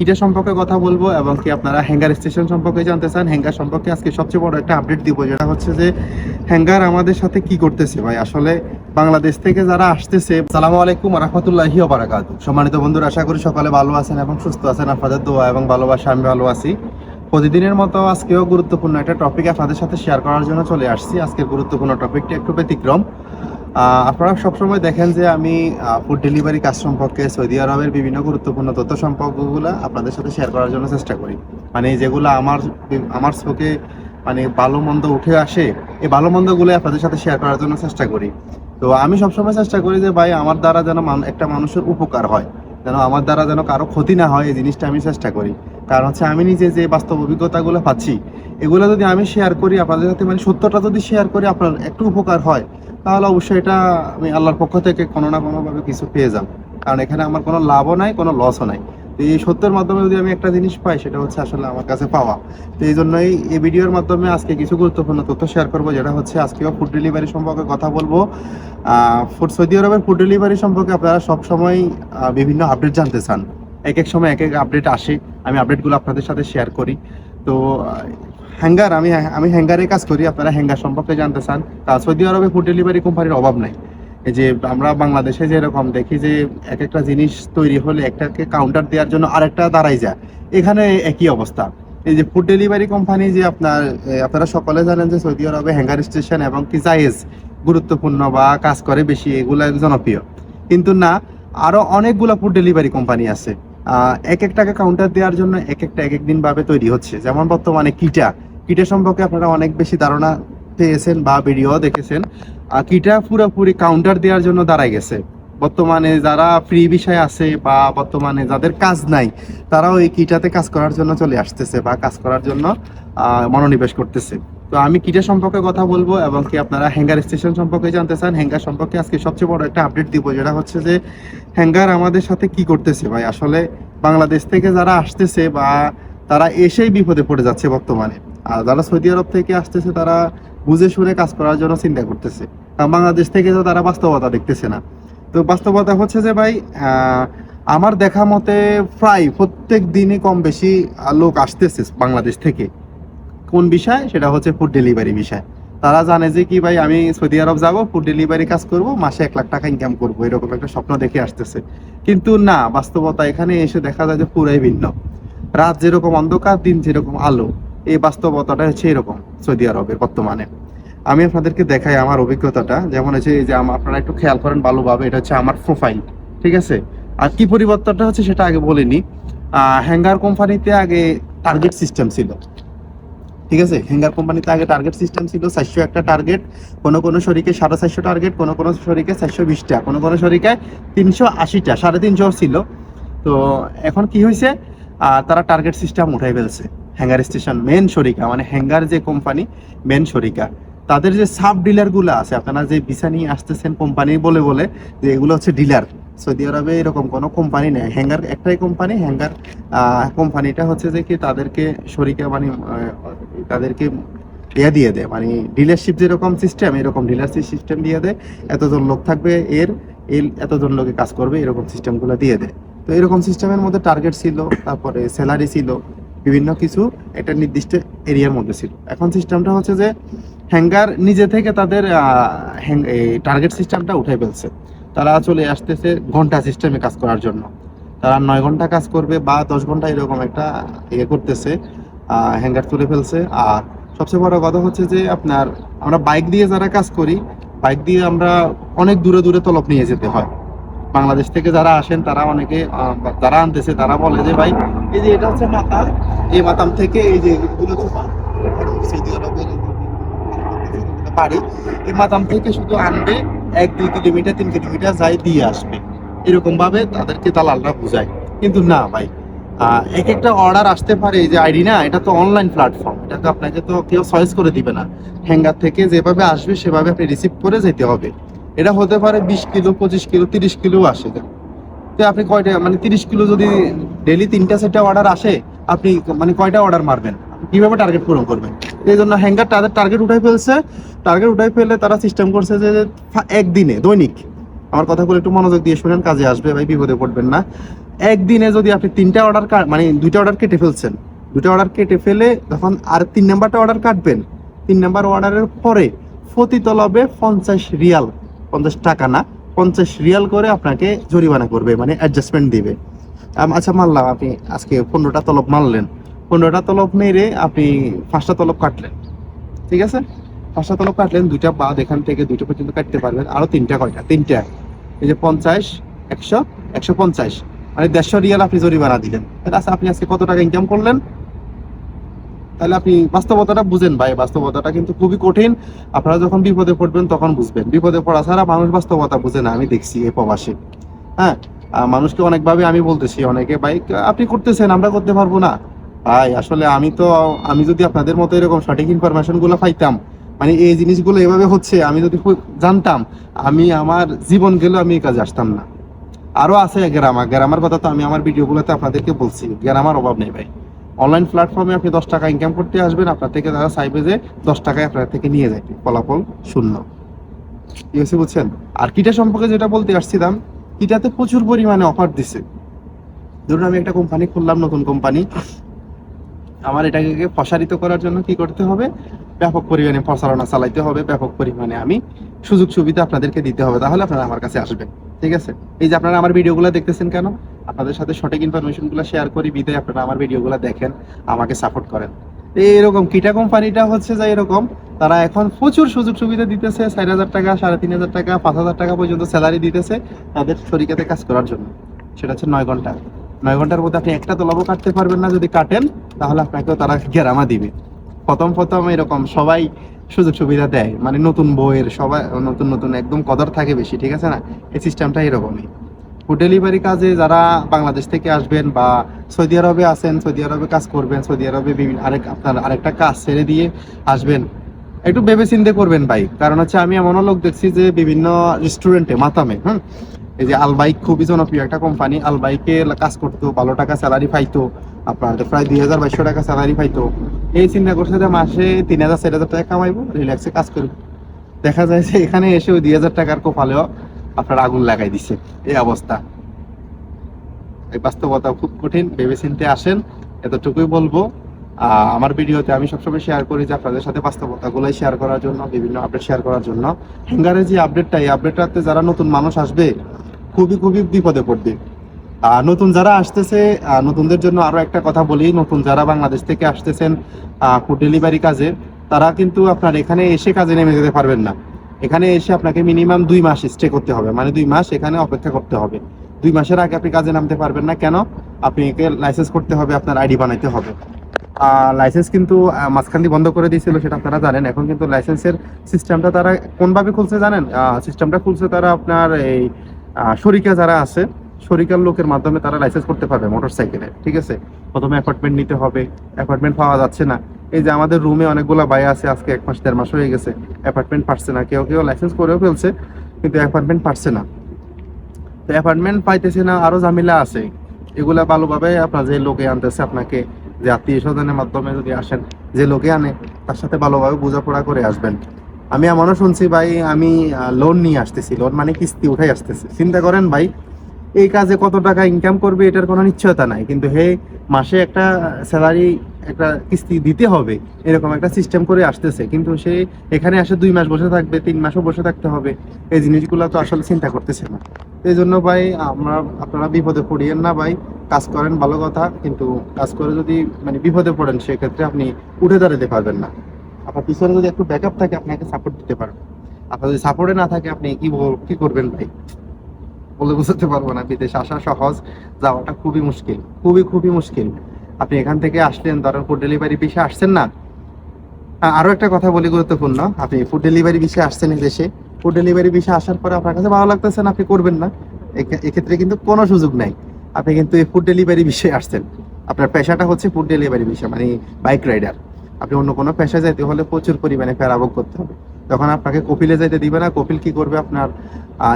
কিটা সম্পর্কে কথা বলব এবং কি আপনারা হ্যাঙ্গার স্টেশন সম্পর্কে জানতে চান হ্যাঙ্গার সম্পর্কে আজকে সবচেয়ে বড় একটা আপডেট দিব, যেটা হচ্ছে যে হ্যাঙ্গার আমাদের সাথে কি করতেছে ভাই? আসলে বাংলাদেশ থেকে যারা আসতেছে সালামু আলাইকুম রহমতুল্লাহি বারাকাত সম্মানিত বন্ধুরা, আশা করি সকালে ভালো আছেন এবং সুস্থ আছেন। আপনাদের দোয়া এবং ভালোবাসা আমি ভালো আছি। প্রতিদিনের মতো আজকেও গুরুত্বপূর্ণ একটা টপিক আপনাদের সাথে শেয়ার করার জন্য চলে আসছি। আজকের গুরুত্বপূর্ণ টপিকটি একটু ব্যতিক্রম। আপনারা সবসময় দেখেন যে আমি ফুড ডেলিভারি কাজ সম্পর্কে সৌদি আরবের বিভিন্ন গুরুত্বপূর্ণ তথ্য সম্পর্কগুলো আপনাদের সাথে শেয়ার করার জন্য চেষ্টা করি। মানে যেগুলো আমার আমার চোখে মানে ভালো মন্দ উঠে আসে, এই ভালো মন্দগুলো আপনাদের সাথে শেয়ার করার জন্য চেষ্টা করি। তো আমি সবসময় চেষ্টা করি যে ভাই, আমার দ্বারা যেন একটা মানুষের উপকার হয়, যেন আমার দ্বারা যেন কারও ক্ষতি না হয়, এই জিনিসটা আমি চেষ্টা করি। কারণ হচ্ছে আমি নিজে যে বাস্তব অভিজ্ঞতাগুলো পাচ্ছি, এগুলো যদি আমি শেয়ার করি, আপনাদের সাথে মানে সত্যটা যদি শেয়ার করি, আপনার একটু উপকার হয়। তাহলে অবশ্যই এটা আমি আল্লাহর পক্ষ থেকে কোনো না কোনোভাবে কিছু পেয়ে যাব। কারণ এখানে আমার কোনো লাভও নাই, কোনো লসও নাই। তো এই সত্যের মাধ্যমে যদি আমি একটা জিনিস পাই, সেটা হচ্ছে আসলে আমার কাছে পাওয়া। তো এই জন্যই এই ভিডিওর মাধ্যমে আজকে কিছু গুরুত্বপূর্ণ তথ্য শেয়ার করব, যেটা হচ্ছে আজকেও ফুড ডেলিভারি সম্পর্কে কথা বলব। ফুড সৌদি আরবের ফুড ডেলিভারি সম্পর্কে আপনারা সবসময় বিভিন্ন আপডেট জানতে চান। এক এক সময় এক এক আপডেট আসে। আমি আপডেটগুলো আপনাদের সাথে শেয়ার করি। তো হ্যাঙ্গার আমি আমি হ্যাঙ্গারে কাজ করি, আপনারা হ্যাঙ্গার সম্পর্কে জানতে চান। তা সৌদি আরবে ফুড ডেলিভারি কোম্পানির অভাব নাই। যে, আমরা বাংলাদেশে যেরকম দেখি যে এক একটা জিনিস তৈরি হলে একটাকে কাউন্টার দেওয়ার জন্য আরেকটা দাঁড়াই যায়। এখানে একই অবস্থা। এই যে ফুড ডেলিভারি কোম্পানি যে আপনার আপনারা সকলে জানেন যে, সৌদি আরবে হ্যাঙ্গার স্টেশন এবং কি জায়েজ গুরুত্বপূর্ণ বা কাজ করে বেশি, এগুলা জনপ্রিয়। কিন্তু না আরও অনেকগুলো ফুড ডেলিভারি কোম্পানি আছে। এক একটাকে কাউন্টার দেওয়ার জন্য এক একটা এক একদিন ভাবে তৈরি হচ্ছে। যেমন বর্তমানে কিটা। কিটা সম্পর্কে আপনারা অনেক বেশি ধারণা পেয়েছেন বা ভিডিও দেখেছেন। কিটা পুরোপুরি কাউন্টার দেওয়ার জন্য দাঁড়ায় গেছে। বর্তমানে যারা ফ্রি বিষয় আছে বা বর্তমানে যাদের কাজ নাই, তারাও এই কিটাতে কাজ করার জন্য চলে আসতেছে বা কাজ করার জন্য মনোনিবেশ করতেছে। তো আমি কিটা সম্পর্কে কথা বলব এবং কি আপনারা হ্যাঙ্গার স্টেশন সম্পর্কে জানতে চান? হ্যাঙ্গার সম্পর্কে আজকে সবচেয়ে বড় একটা আপডেট দিব, যেটা হচ্ছে যে হ্যাঙ্গার আমাদের সাথে কি করতেছে ভাই? আসলে বাংলাদেশ থেকে যারা আসতেছে বা তারা এসেই বিপদে পড়ে যাচ্ছে বর্তমানে। আর যারা সৌদি আরব থেকে আসতেছে, তারা বুঝে শুনে কাজ করার জন্য চিন্তা করতেছে। বাংলাদেশ থেকে তো তারা বাস্তবতা দেখতেছে না। তো বাস্তবতা হচ্ছে যে ভাই আমার দেখা মতে প্রায় প্রত্যেক দিনই কম বেশি লোক আসতেছে বাংলাদেশ থেকে। কোন বিষয়? সেটা হচ্ছে ফুড ডেলিভারি বিষয়। তারা জানে যে কি ভাই, আমি সৌদি আরব যাব ফুড ডেলিভারি কাজ করব, মাসে এক লাখ টাকা ইনকাম করব, এরকম একটা স্বপ্ন দেখে আসতেছে। কিন্তু না, বাস্তবতা এখানে এসে দেখা যায় যে পুরাই ভিন্ন। রাত যেরকম অন্ধকার, দিন যেরকম আলো, এই বাস্তবতাটা হচ্ছে এরকম সৌদি আরবের বর্তমানে। আমি আপনাদেরকে দেখাই আমার অভিজ্ঞতাটা। যেমন হচ্ছে যে আপনারা একটু খেয়াল করেন ভালোভাবে এটা হচ্ছে আমার প্রোফাইল ঠিক আছে? আর কি পরিবর্তনটা হচ্ছে সেটা আগে বলিনি। হ্যাঙ্গার কোম্পানিতে আগে টার্গেট সিস্টেম ছিল। ঠিক আছে? হ্যাঙ্গার কোম্পানিতে আগে টার্গেট সিস্টেম ছিল, চারশো একটা টার্গেট কোনো কোনো শরীকে সাড়ে চারশো টার্গেট কোনো কোনো শরীকে চারশো বিশটা, কোনো কোনো শরীকে তিনশো আশিটা, সাড়ে তিনশো ছিল। তো এখন কি হয়েছে তারা টার্গেট সিস্টেম উঠাই ফেলছে। হ্যাঙ্গার স্টেশন মেন শরিকা মানে হ্যাঙ্গার যে কোম্পানি মেন শরিকা। তাদের যে সাব ডিলারগুলো আছে, আপনারা যে ভিসা নিয়ে আসতেছেন কোম্পানি বলে বলে, যে এগুলো হচ্ছে ডিলার। সৌদি আরবে এরকম কোনো কোম্পানি নেই। হ্যাঙ্গার একটাই কোম্পানি হ্যাঙ্গার কোম্পানিটা হচ্ছে যে কি তাদেরকে শরিকা মানে তাদেরকে ইয়ে দিয়ে দেয়। মানে ডিলারশিপ যেরকম সিস্টেম এরকম ডিলারশিপ সিস্টেম দিয়ে দেয়। এতজন লোক থাকবে এর এর এতজন লোকে কাজ করবে, এরকম সিস্টেমগুলো দিয়ে দেয়। তো এরকম সিস্টেমের মধ্যে টার্গেট ছিল, তারপরে স্যালারি ছিল বিভিন্ন কিছু একটা নির্দিষ্ট এরিয়ার মধ্যে ছিল। এখন সিস্টেমটা হচ্ছে যে হ্যাঙ্গার নিজে থেকে তাদের টার্গেট সিস্টেমটা উঠে ফেলছে। তারা চলে আসতেছে ঘণ্টা সিস্টেমে কাজ করার জন্য। তারা নয় ঘণ্টা কাজ করবে বা দশ ঘণ্টা এরকম একটা ইয়ে করতেছে হ্যাঙ্গার তুলে ফেলছে। আর সবচেয়ে বড় কথা হচ্ছে যে আপনার, আমরা বাইক দিয়ে যারা কাজ করি বাইক দিয়ে আমরা অনেক দূরে দূরে তলব নিয়ে যেতে হয়। বাংলাদেশ থেকে যারা আসেন, তারা অনেকে যারা আনতেছে, তারা বলে যে, ভাই, এই যে এটা হচ্ছে মাতাম এই মাতাম থেকে এই যে বাড়ি এই মাতাম থেকে শুধু আনবে, এক দুই কিলোমিটার, তিন কিলোমিটার যাই দিয়ে আসবে। এরকম ভাবে তাদেরকে দালালরা বুঝায়। কিন্তু না, ভাই এক একটা অর্ডার আসতে পারে, এই যে আইডি না, এটা তো অনলাইন প্ল্যাটফর্ম এটা তো আপনাকে তো কেউ চয়েস করে দিবে না। হ্যাঙ্গার থেকে যেভাবে আসবে, সেভাবে আপনি রিসিভ করে যেতে হবে। এটা হতে পারে বিশ কিলো, পঁচিশ কিলো, তিরিশ কিলো আসে। তো আপনি কয়টা মানে তিরিশ কিলো যদি ডেলি তিনটা সেটা অর্ডার আসে, আপনি মানে কয়টা অর্ডার মারবেন? কীভাবে টার্গেট পূরণ করবেন? এই জন্য হ্যাঙ্গার তাদের টার্গেট উঠাই ফেলছে। টার্গেট উঠাই ফেলে তারা সিস্টেম করছে যে একদিনে দৈনিক। আমার কথাগুলো একটু মনোযোগ দিয়ে শুনেন, কাজে আসবে ভাই, বিপদে পড়বেন না। একদিনে যদি আপনি তিনটা অর্ডার মানে দুইটা অর্ডার কেটে ফেলছেন দুটো অর্ডার কেটে ফেলে তখন আর তিন নাম্বারটা অর্ডার কাটবেন। তিন নাম্বার অর্ডারের পরে প্রতি তলবে পঞ্চাশ রিয়াল পঞ্চাশ টাকা না, পঞ্চাশ রিয়াল করে আপনাকে জরিমানা করবে মানে অ্যাডজাস্টমেন্ট দিবে। আচ্ছা মারলাম আপনি আজকে পনেরোটা তলব মারলেন পনেরোটা তলব মেরে আপনি পাঁচটা তলব কাটলেন, ঠিক আছে? পাঁচটা তলব কাটলেন, দুইটা বাদ এখান থেকে দুইটা পর্যন্ত কাটতে পারবেন, আরও তিনটা কয়টা? তিনটা। এই যে পঞ্চাশ, একশো একশো পঞ্চাশ মানে দেড়শো রিয়াল আপনি জরিমানা দিলেন। আচ্ছা আপনি আজকে কত টাকা ইনকাম করলেন? তাহলে আপনি বাস্তবতাটা বুঝেন ভাই, বাস্তবতাটা কিন্তু খুবই কঠিন। আপনারা যখন বিপদে পড়বেন তখন বুঝবেন। বিপদে পড়া ছাড়া মানুষ বাস্তবতা বুঝে না, আমি দেখছি এই প্রবাসে। হ্যাঁ মানুষকে অনেকভাবে আমি বলতেছি, অনেকে, ভাই আপনি করতেছেন, আমরা করতে পারব না। ভাই, আসলে আমি তো, আমি যদি আপনাদের মতো এরকম সঠিক ইনফরমেশনগুলো পাইতাম মানে এই জিনিসগুলো এভাবে হচ্ছে, আমি যদি জানতাম, আমি আমার জীবন গেলেও আমি এই কাজে আসতাম না। আরও আছে গ্রামার গ্রামার কথা তো আমি আমার ভিডিওগুলোতে আপনাদেরকে বলছি, গ্রামার অভাব নেই ভাই। অনলাইন প্ল্যাটফর্মে আপনি দশ টাকা ইনকাম করতে আসবেন, আপনার থেকে তারা চাইবে যে দশ টাকায় আপনার থেকে নিয়ে যাইতে ফলাফল শূন্য। ঠিক আছে বুঝছেন? আর কিটা সম্পর্কে যেটা বলতে আসছিলাম, কিটাতে প্রচুর পরিমাণে অফার দিছে। ধরুন আমি একটা কোম্পানি খুললাম, নতুন কোম্পানি আমার এটাকে প্রসারিত করার জন্য কি করতে হবে? ব্যাপক পরিমাণে প্রচারণা চালাইতে হবে, ব্যাপক পরিমাণে আমি সুযোগ সুবিধা আপনাদেরকে দিতে হবে, তাহলে আপনারা আমার কাছে আসবেন। ঠিক আছে? এই যে আপনারা আমার ভিডিওগুলো দেখতেছেন কেন? আপনাদের সাথে সঠিক ইনফরমেশনগুলো শেয়ার করি, বিদায়। আপনারা আমার ভিডিও ভিডিওগুলো দেখেন, আমাকে সাপোর্ট করেন। এরকম কিটা কোম্পানিটা হচ্ছে যে এরকম, তারা এখন প্রচুর সুযোগ সুবিধা দিতেছে, চার হাজার টাকা, সাড়ে তিন হাজার টাকা, পাঁচ হাজার টাকা পর্যন্ত স্যালারি দিতেছে তাদের শরীকাতে কাজ করার জন্য। সেটা হচ্ছে নয় ঘণ্টা। নয় ঘণ্টার মধ্যে আপনি একটা তলাবও কাটতে পারবেন না, যদি কাটেন, তাহলে আপনাকেও তারা গেরামা দিবে। প্রথম প্রথম এরকম সবাই সুযোগ সুবিধা দেয়। মানে নতুন বইয়ের সবাই, নতুন নতুন একদম কদর থাকে বেশি, ঠিক আছে না? এই সিস্টেমটা এরকমই। ফুড ডেলিভারি কাজে যারা বাংলাদেশ থেকে আসবেন বা সৌদি আরবে আছেন, সৌদি আরবে কাজ করবেন, সৌদি আরবে বিভিন্ন আরেক, আপনার আরেকটা কাজ ছেড়ে দিয়ে আসবেন। একটু ভেবে চিন্তে করবেন ভাই। কারণ হচ্ছে আমি এমনও লোক দেখছি যে বিভিন্ন রেস্টুরেন্টে মাতামে, হুম? এই যে আলবাইক খুবই জনপ্রিয় একটা কোম্পানি আলবাইকে কাজ করতো, ভালো টাকা স্যালারি পাইতো আপনার প্রায় দুই হাজার বাইশশো টাকা স্যালারি পাইতো। এই চিন্তা করছে যে মাসে তিন হাজার, চার হাজার টাকা কামাইবো রিল্যাক্সে কাজ করব। দেখা যায় যে এখানে এসে ওই দুই হাজার টাকার কোপালেও আপনার আগুন লাগাই দিচ্ছে এই অবস্থা। এই বাস্তবতা খুব কঠিন ভেবে চিনতে আসেন, এতটুকুই বলব। আমার ভিডিওতে আমি সবসময় শেয়ার করি যে আপনাদের সাথে বাস্তবতা গুলাই শেয়ার করার জন্য, বিভিন্ন আপডেট শেয়ার করার জন্য। হ্যাঙ্গারের যে আপডেটটা এই আপডেটটাতে যারা নতুন মানুষ আসবে, খুবই খুবই বিপদে পড়বে। নতুন যারা আসতেছে নতুনদের জন্য আরও একটা কথা বলি। নতুন যারা বাংলাদেশ থেকে আসতেছেন ফুড ডেলিভারি কাজে, তারা কিন্তু আপনার এখানে এসে কাজে নেমে যেতে পারবেন না। এখানে এসে আপনাকে মিনিমাম দুই মাস স্টে করতে হবে। মানে দুই মাস এখানে অপেক্ষা করতে হবে। দুই মাসের আগে আপনি কাজে নামতে পারবেন না। কেন? আপনি লাইসেন্স করতে হবে, আপনার আইডি বানাইতে হবে। লাইসেন্স কিন্তু মাঝখান দিয়ে বন্ধ করে দিয়েছিল, সেটা আপনারা জানেন। এখন কিন্তু লাইসেন্সের সিস্টেমটা তারা কোনভাবে খুলছে জানেন? সিস্টেমটা খুলছে তারা আপনার এই শরিকা যারা আছে, শরিকার লোকের মাধ্যমে তারা লাইসেন্স করতে পারবে মোটর সাইকেলে ঠিক আছে? প্রথমে অ্যাপার্টমেন্ট নিতে হবে। অ্যাপার্টমেন্ট পাওয়া যাচ্ছে না। এই যে আমাদের রুমে অনেকগুলো বাই আছে, আজকে এক মাস, দেড় মাস হয়ে গেছে। অ্যাপার্টমেন্ট পারছে না, কেউ কেউ লাইসেন্স করেও ফেলছে, কিন্তু অ্যাপার্টমেন্ট পারছে না। তো অ্যাপার্টমেন্ট পাইতেছে না, আরও ঝামেলা আছে। এগুলা ভালোভাবে আপনার যে লোকে আনতেছে আপনাকে, যে আত্মীয় স্বজনের মাধ্যমে যদি আসেন, যে লোকে আনে, তার সাথে ভালোভাবে বোঝাপড়া করে আসবেন। আমি এমনও শুনছি ভাই, আমি লোন নিয়ে আসতেছি। লোন মানে কিস্তি উঠাই আসতেছি। চিন্তা করেন ভাই, এই কাজে কত টাকা ইনকাম করবে এটার কোনো নিশ্চয়তা নাই। কিন্তু হে, মাসে একটা স্যালারি একটা কিস্তি দিতে হবে, এরকম একটা সিস্টেম করে আসতেছে। কিন্তু সে এখানে আসে দুই মাস বসে থাকবে, তিন মাসও বসে থাকতে হবে। এই জিনিসগুলো তো আসলে চিন্তা করতেছে না। এই জন্য ভাই, আমরা আপনারা বিপদে পড়িয়েন না ভাই। কাজ করেন, ভালো কথা। কিন্তু কাজ করে যদি মানে বিপদে পড়েন, সেক্ষেত্রে আপনি উঠে দাঁড়াতে পারবেন না। আপনার পিছনে যদি একটু ব্যাকআপ থাকে আপনাকে সাপোর্ট দিতে পারবেন। আপনার যদি সাপোর্টে না থাকে, আপনি কি কি করবেন ভাই? বলে বুঝতে পারব না। বিদেশ আসা সহজ, যাওয়াটা খুবই মুশকিল। খুবই খুবই মুশকিল। আপনি এখান থেকে আসলেন, ধরেন ফুড ডেলিভারি পিসে আসছেন না। আ- আরও একটা কথা বলি গুরুত্বপূর্ণ, আপনি ফুড ডেলিভারি বিষয়ে আসছেন এই দেশে। ফুড ডেলিভারি বিষয়ে আসার পরে আপনার কাছে ভালো লাগতেছে না, আপনি করবেন না। এক্ষে- এক্ষেত্রে কিন্তু কোনো সুযোগ নাই। আপনি কিন্তু এই ফুড ডেলিভারি বিষয়ে আসছেন। আপনার পেশাটা হচ্ছে ফুড ডেলিভারি বিষয় মানে বাইক রাইডার আপনি অন্য কোনো পেশায় যাইতে হলে প্রচুর পরিমাণে ফেরাভোগ করতে হবে। তখন আপনাকে কপিলে যাইতে দিবে না, কপিল কি করবে আপনার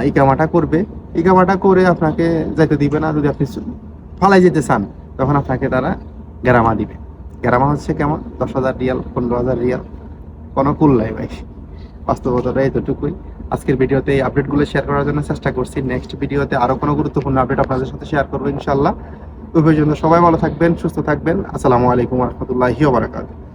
ইকামাটা করবে। ইকামাটা করে আপনাকে যাইতে দিবে না, যদি আপনি ফালাই যেতে চান, তখন আপনাকে তারা গ্যারামা দিবে। গ্রামা হচ্ছে কেমন? দশ হাজার রিয়াল, পনেরো হাজার রিয়াল। কোনো কুল নাই ভাই। বাস্তবতাটা এতটুকুই। আজকের ভিডিওতে এই আপডেটগুলো শেয়ার করার জন্য চেষ্টা করছি। নেক্সট ভিডিওতে আরও কোনো গুরুত্বপূর্ণ আপডেট আপনাদের সাথে শেয়ার করব ইনশাল্লাহ ওই পর্যন্ত সবাই ভালো থাকবেন, সুস্থ থাকবেন। আসসালামু আলাইকুম রহমতুল্লাহি বারাকাতুহু।